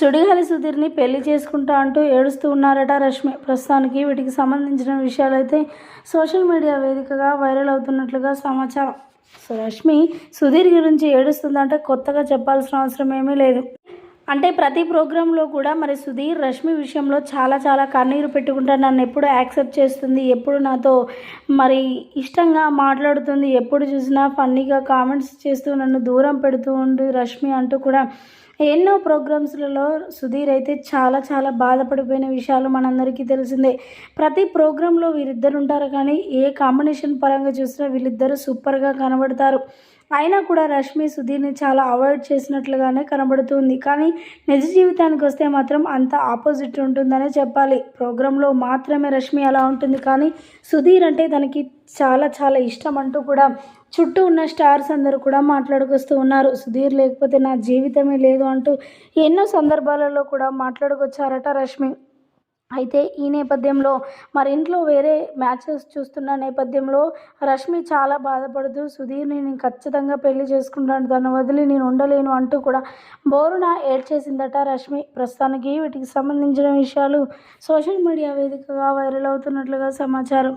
సుడిగాలి సుధీర్ని పెళ్ళి చేసుకుంటా అంటూ ఏడుస్తూ ఉన్నారట రష్మి. ప్రస్తుతానికి వీటికి సంబంధించిన విషయాలైతే సోషల్ మీడియా వేదికగా వైరల్ అవుతున్నట్లుగా సమాచారం. సో రష్మి సుధీర్ గురించి ఏడుస్తుందంటే కొత్తగా చెప్పాల్సిన అవసరం ఏమీ లేదు. అంటే ప్రతి ప్రోగ్రాంలో కూడా మరి సుధీర్ రష్మి విషయంలో చాలా చాలా కన్నీరు పెట్టుకుంటారు నన్ను ఎప్పుడు యాక్సెప్ట్ చేస్తుంది ఎప్పుడు నాతో మరి ఇష్టంగా మాట్లాడుతుంది ఎప్పుడు చూసినా ఫన్నీగా కామెంట్స్ చేస్తూ నన్ను దూరం పెడుతూ ఉండి రష్మి అంటూ కూడా ఎన్నో ప్రోగ్రామ్స్లలో సుధీర్ అయితే చాలా చాలా బాధపడిపోయిన విషయాలు మనందరికీ తెలిసిందే. ప్రతి ప్రోగ్రాంలో వీరిద్దరు ఉంటారు కానీ ఏ కాంబినేషన్ పరంగా చూసినా వీళ్ళిద్దరూ సూపర్గా కనబడతారు. అయినా కూడా రష్మి సుధీర్ని చాలా అవాయిడ్ చేసినట్లుగానే కనబడుతుంది. కానీ నిజ జీవితానికి వస్తే మాత్రం అంత ఆపోజిట్ ఉంటుందనే చెప్పాలి. ప్రోగ్రాంలో మాత్రమే రష్మి అలా ఉంటుంది. కానీ సుధీర్ అంటే తనకి చాలా చాలా ఇష్టం అంటూ కూడా చుట్టూ ఉన్న స్టార్స్ అందరూ కూడా మాట్లాడుకొస్తూ ఉన్నారు. సుధీర్ లేకపోతే నా జీవితమే లేదు అంటూ ఎన్నో సందర్భాలలో కూడా మాట్లాడుకొచ్చారట రష్మి. అయితే ఈ నేపథ్యంలో మరి ఇంట్లో వేరే మ్యాచెస్ చూస్తున్న నేపథ్యంలో రష్మి చాలా బాధపడుతూ సుధీర్ని నేను ఖచ్చితంగా పెళ్ళి చేసుకుంటాను. తను వదిలి నేను ఉండలేను అంటూ కూడా బోరున ఏడ్చేసిందట రష్మి. ప్రస్తుతానికి వీటికి సంబంధించిన విషయాలు సోషల్ మీడియా వేదికగా వైరల్ అవుతున్నట్లుగా సమాచారం.